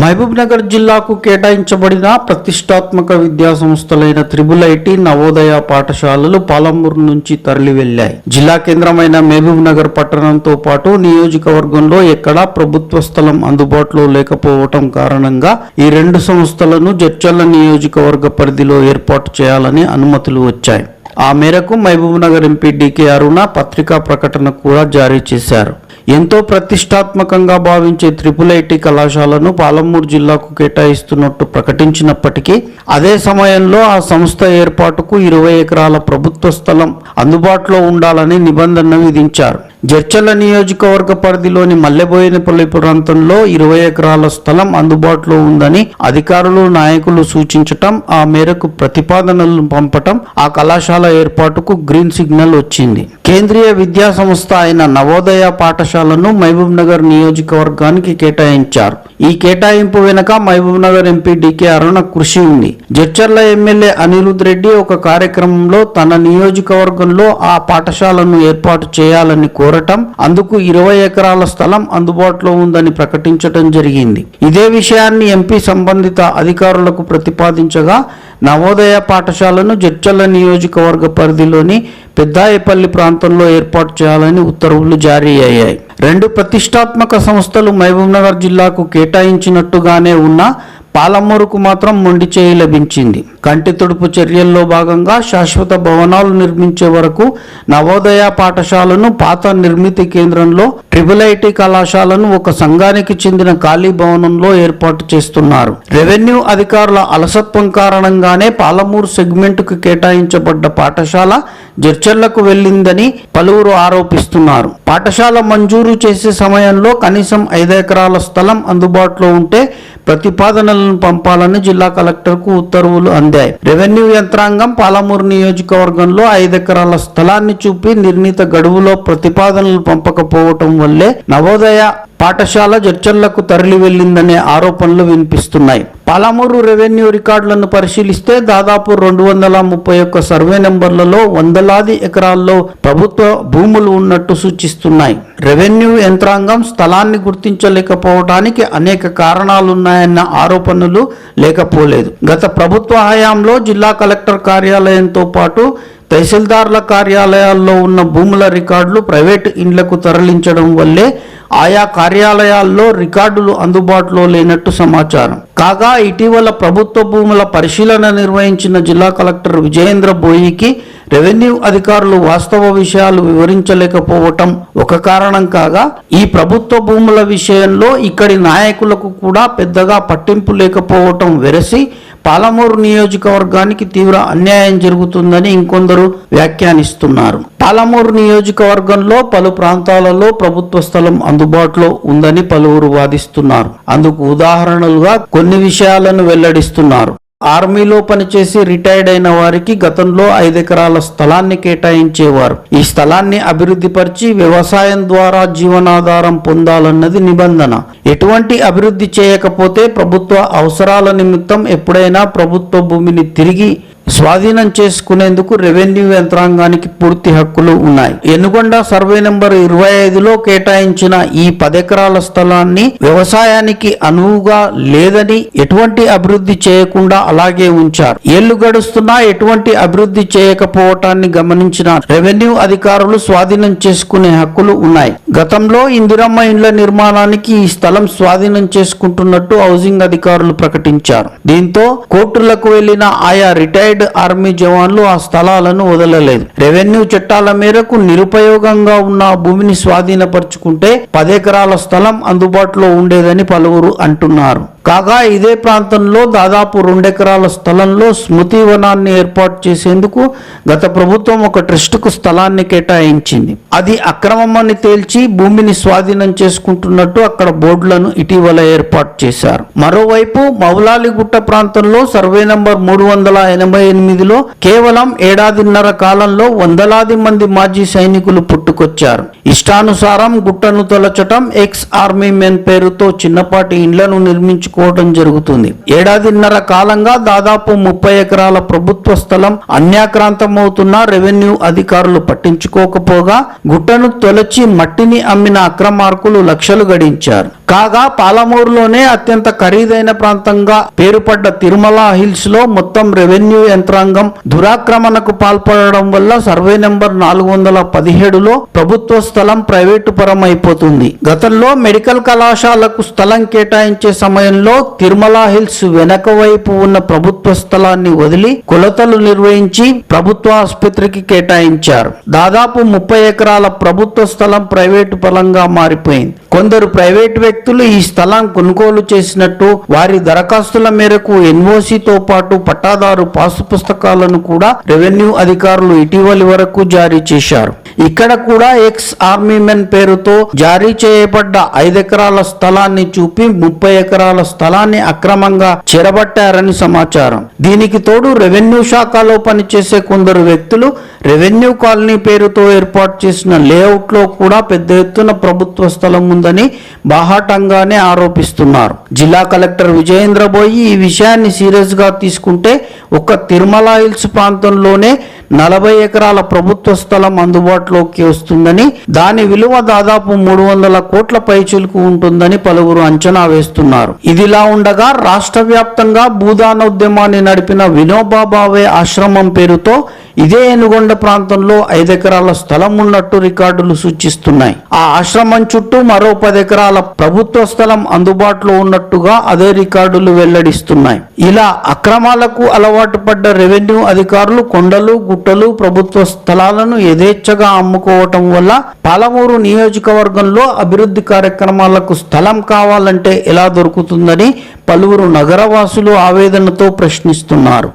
మహబూబ్నగర్ జిల్లాకు కేటాయించబడిన ప్రతిష్టాత్మక విద్యా సంస్థలైన త్రిబుల్ ఐటి నవోదయ పాఠశాలలు పాలమూరు నుంచి తరలి వెళ్ళాయి జిల్లా కేంద్రమైన మహబూబ్నగర్ పట్టణంతో పాటు నియోజకవర్గంలో ఎక్కడా ప్రభుత్వ స్థలం అందుబాటులో లేకపోవటం కారణంగా ఈ రెండు సంస్థలను జడ్చల్ల నియోజకవర్గ పరిధిలో ఏర్పాటు చేయాలని అనుమతులు వచ్చాయి. ఆ మేరకు మహబూబ్నగర్ ఎంపీ డికే అరుణ పత్రికా ప్రకటన కూడా జారీ చేశారు. ఎంతో ప్రతిష్టాత్మకంగా భావించే త్రిపుల్ ఐటీ కళాశాలను పాలమూరు జిల్లాకు కేటాయిస్తున్నట్టు ప్రకటించినప్పటికీ అదే సమయంలో ఆ సంస్థ ఏర్పాటుకు ఇరవై ఎకరాల ప్రభుత్వ స్థలం అందుబాటులో ఉండాలని నిబంధన విధించారు. జడ్చల్ల నియోజకవర్గ పరిధిలోని మల్లెబోయినపల్లి ప్రాంతంలో ఇరవై ఎకరాల స్థలం అందుబాటులో ఉందని అధికారులు నాయకులు సూచించటం ఆ మేరకు ప్రతిపాదనలు పంపటం ఆ కళాశాల ఏర్పాటుకు గ్రీన్ సిగ్నల్ వచ్చింది. కేంద్రీయ విద్యా సంస్థ అయిన నవోదయ పాఠశాలను మహబూబ్ నగర్ నియోజకవర్గానికి కేటాయించారు. ఈ కేటాయింపు వెనుక Mahabubnagar MP decay Aruna కృషి ఉంది. జడ్చర్ల ఎమ్మెల్యే అనిరుద్ రెడ్డి ఒక కార్యక్రమంలో తన నియోజకవర్గంలో ఆ పాఠశాలను ఏర్పాటు చేయాలని కోరటం అందుకు ఇరవై ఎకరాల స్థలం అందుబాటులో ఉందని ప్రకటించటం జరిగింది. ఇదే విషయాన్ని ఎంపీ సంబంధిత అధికారులకు ప్రతిపాదించగా నవోదయ పాఠశాలను జడ్చర్ల నియోజకవర్గ పరిధిలోని పెద్దాయపల్లి ప్రాంతంలో ఏర్పాటు చేయాలని ఉత్తర్వులు జారీ అయ్యాయి. రెండు ప్రతిష్టాత్మక సంస్థలు మహబూబ్నగర్ జిల్లాకు కేటాయించినట్టుగానే ఉన్న పాలమూరుకు మాత్రం మొండి చేయి లభించింది. కంటి తుడుపు చర్యల్లో భాగంగా శాశ్వత భవనాలు నిర్మించే వరకు నవోదయ పాఠశాలను పాత నిర్మితి కేంద్రంలో ట్రిపుల్ ఐటీ కళాశాలను ఒక సంఘానికి చెందిన ఖాళీ భవనంలో ఏర్పాటు చేస్తున్నారు. రెవెన్యూ అధికారుల అలసత్వం కారణంగానే పాలమూరు సెగ్మెంట్కు కేటాయించబడ్డ పాఠశాల జడ్చర్లకు వెళ్ళిందని పలువురు ఆరోపిస్తున్నారు. పాఠశాల మంజూరు చేసే సమయంలో కనీసం ఐదు ఎకరాల స్థలం అందుబాటులో ఉంటే ప్రతిపాదనలను పంపాలని జిల్లా కలెక్టర్కు ఉత్తర్వులు అంది. పొందాయి రెవెన్యూ యంత్రాంగం పాలమూరు నియోజకవర్గంలో ఐదు ఎకరాల స్థలాన్ని చూపి నిర్ణీత గడువులో ప్రతిపాదనలు పంపకపోవటం వల్లే నవోదయ పాఠశాల జడ్చర్లకు తరలి వెళ్ళిందనే ఆరోపణలు వినిపిస్తున్నాయి. పాలమూరు రెవెన్యూ రికార్డులను పరిశీలిస్తే దాదాపు రెండు వందల ముప్పై ఒక్క సర్వే నెంబర్లలో వందలాది ఎకరాల్లో ప్రభుత్వ భూములు ఉన్నట్టు సూచిస్తున్నాయి. రెవెన్యూ యంత్రాంగం స్థలాన్ని గుర్తించలేకపోవడానికి అనేక కారణాలున్నాయన్న ఆరోపణలు లేకపోలేదు. గత ప్రభుత్వ హయాంలో జిల్లా కలెక్టర్ కార్యాలయంతో పాటు తహసీల్దార్ల కార్యాలయాల్లో ఉన్న భూముల రికార్డులు ప్రైవేటు ఇండ్లకు తరలించడం వల్లే ఆయా కార్యాలయాల్లో రికార్డులు అందుబాటులో లేనట్టు సమాచారం. కాగా ఇటీవల ప్రభుత్వ భూముల పరిశీలన నిర్వహించిన జిల్లా కలెక్టర్ విజయేంద్ర బోయికి రెవెన్యూ అధికారులు వాస్తవ విషయాలు వివరించలేకపోవటం ఒక కారణం కాగా ఈ ప్రభుత్వ భూముల విషయంలో ఇక్కడి నాయకులకు కూడా పెద్దగా పట్టింపు లేకపోవటం వెరసి పాలమూరు నియోజకవర్గానికి తీవ్ర అన్యాయం జరుగుతుందని ఇంకొందరు వ్యాఖ్యానిస్తున్నారు. పాలమూరు నియోజకవర్గంలో పలు ప్రాంతాలలో ప్రభుత్వ స్థలం అందుబాటులో ఉందని పలువురు వాదిస్తున్నారు. అందుకు ఉదాహరణలుగా కొన్ని విషయాలను వెల్లడిస్తున్నారు. ఆర్మీలో పనిచేసి రిటైర్డ్ అయిన వారికి గతంలో ఐదు ఎకరాల స్థలాన్ని కేటాయించేవారు. ఈ స్థలాన్ని అభివృద్ధి పరిచి వ్యవసాయం ద్వారా జీవనాధారం పొందాలన్నది నిబంధన. ఎటువంటి అభివృద్ధి చేయకపోతే ప్రభుత్వ అవసరాల నిమిత్తం ఎప్పుడైనా ప్రభుత్వ భూమిని తిరిగి స్వాధీనం చేసుకునేందుకు రెవెన్యూ యంత్రాంగానికి పూర్తి హక్కులు ఉన్నాయి. ఎనుగొండ సర్వే నెంబర్ ఇరవై ఐదులో కేటాయించిన ఈ పదెకరాల స్థలాన్ని వ్యవసాయానికి అనువుగా లేదని ఎటువంటి అభివృద్ధి చేయకుండా అలాగే ఉంచారు. ఏళ్ళు గడుస్తున్నా ఎటువంటి అభివృద్ధి చేయకపోవటాన్ని గమనించిన రెవెన్యూ అధికారులు స్వాధీనం చేసుకునే హక్కులు ఉన్నాయి. గతంలో ఇందిరమ్మ ఇండ్ల నిర్మాణానికి ఈ స్థలం స్వాధీనం చేసుకుంటున్నట్టు హౌసింగ్ అధికారులు ప్రకటించారు. దీంతో కోర్టులకు వెళ్ళిన ఆయా రిటైర్డ్ ఆర్మీ జవాన్లు ఆ స్థలాలను వదలలేదు. రెవెన్యూ చట్టాల మేరకు నిరుపయోగంగా ఉన్న భూమిని స్వాధీనపరుచుకుంటే పదెకరాల స్థలం అందుబాటులో ఉండేదని పలువురు అంటున్నారు. కాగా ఇదే ప్రాంతంలో దాదాపు రెండెకరాల స్థలంలో స్మృతి వనాన్ని ఏర్పాటు చేసేందుకు గత ప్రభుత్వం ఒక ట్రస్టుకు స్థలాన్ని కేటాయించింది. అది అక్రమమని తేల్చి భూమిని స్వాధీనం చేసుకుంటున్నట్టు అక్కడ బోర్డులను ఇటీవల ఏర్పాటు చేశారు. మరోవైపు మౌలాలిగుట్ట ప్రాంతంలో సర్వే నంబర్ మూడు వందల ఎనభై ఎనిమిదిలో కేవలం ఏడాదిన్నర కాలంలో వందలాది మంది మాజీ సైనికులు పుట్టుకొచ్చారు. ఇష్టానుసారం గుట్టను తొలచటం ఎక్స్ ఆర్మీ మెన్ పేరుతో చిన్నపాటి ఇండ్లను నిర్మించు నిర్మించుకోవడం జరుగుతుంది. ఏడాదిన్నర కాలంగా దాదాపు ముప్పై ఎకరాల ప్రభుత్వ స్థలం అన్యాక్రాంతమవుతున్న రెవెన్యూ అధికారులు పట్టించుకోకపోగా గుట్టను తొలచి మట్టిని అమ్మిన అక్రమార్కులు లక్షలు గడించారు. కాగా పాలమూరులోనే అత్యంత ఖరీదైన ప్రాంతంగా పేరుపడ్డ తిరుమల హిల్స్లో మొత్తం రెవెన్యూ యంత్రాంగం దురాక్రమణకు పాల్పడడం వల్ల సర్వే నెంబర్ నాలుగు వందల పదిహేడులో ప్రభుత్వ స్థలం ప్రైవేటు పరం అయిపోతుంది గతంలో మెడికల్ కళాశాలకు స్థలం కేటాయించే సమయంలో తిరుమల హిల్స్ వెనక వైపు ఉన్న ప్రభుత్వ స్థలాన్ని వదిలి కొలతలు నిర్వహించి ప్రభుత్వ ఆసుపత్రికి కేటాయించారు. దాదాపు ముప్పై ఎకరాల ప్రభుత్వ స్థలం ప్రైవేటు పరంగా మారిపోయింది. కొందరు ప్రైవేటు వ్యక్తులు ఈ స్థలం కొనుగోలు చేసినట్టు వారి దరఖాస్తుల మేరకు ఎన్ఓసితో పాటు పట్టాదారు పాసు పుస్తకాలను కూడా రెవెన్యూ అధికారులు ఇటీవలి వరకు జారీ చేశారు. ఇక్కడ కూడా ఎక్స్ ఆర్మీ మెన్ పేరుతో జారీ చేయబడ్డ ఐదెకరాల స్థలాన్ని చూపి ముప్పై ఎకరాల స్థలాన్ని అక్రమంగా చెరబట్టారని సమాచారం. దీనికి తోడు రెవెన్యూ శాఖలో పనిచేసే కొందరు వ్యక్తులు రెవెన్యూ కాలనీ పేరుతో ఏర్పాటు చేసిన లేఅవుట్లో కూడా పెద్ద ఎత్తున ప్రభుత్వ స్థలం ఉందని బాహాటంగానే ఆరోపిస్తున్నారు. జిల్లా కలెక్టర్ విజయేంద్ర బోయి ఈ విషయాన్ని సీరియస్గా తీసుకుంటే ఒక్క తిరుమల హిల్స్ ప్రాంతంలోనే నలభై ఎకరాల ప్రభుత్వ స్థలం అందుబాటులోకి వస్తుందని దాని విలువ దాదాపు మూడు వందల కోట్ల పైచులకు ఉంటుందని పలువురు అంచనా వేస్తున్నారు. ఇదిలా ఉండగా రాష్ట్ర వ్యాప్తంగా భూదాన ఉద్యమాన్ని నడిపిన వినోబా భావే ఆశ్రమం పేరుతో ఇదే ఎనుగొండ ప్రాంతంలో ఐదెకరాల స్థలం ఉన్నట్టు రికార్డులు సూచిస్తున్నాయి. ఆ ఆశ్రమం చుట్టూ మరో పదెకరాల ప్రభుత్వ స్థలం అందుబాటులో ఉన్నట్టుగా అదే రికార్డులు వెల్లడిస్తున్నాయి. ఇలా అక్రమాలకు అలవాటు పడ్డ రెవెన్యూ అధికారులు కొండలు గుట్టలు ప్రభుత్వ స్థలాలను యథేచ్ఛగా అమ్ముకోవటం వల్ల పాలమూరు నియోజకవర్గంలో అభివృద్ధి కార్యక్రమాలకు స్థలం కావాలంటే ఎలా దొరుకుతుందని పలువురు నగరవాసులు ఆవేదనతో ప్రశ్నిస్తున్నారు.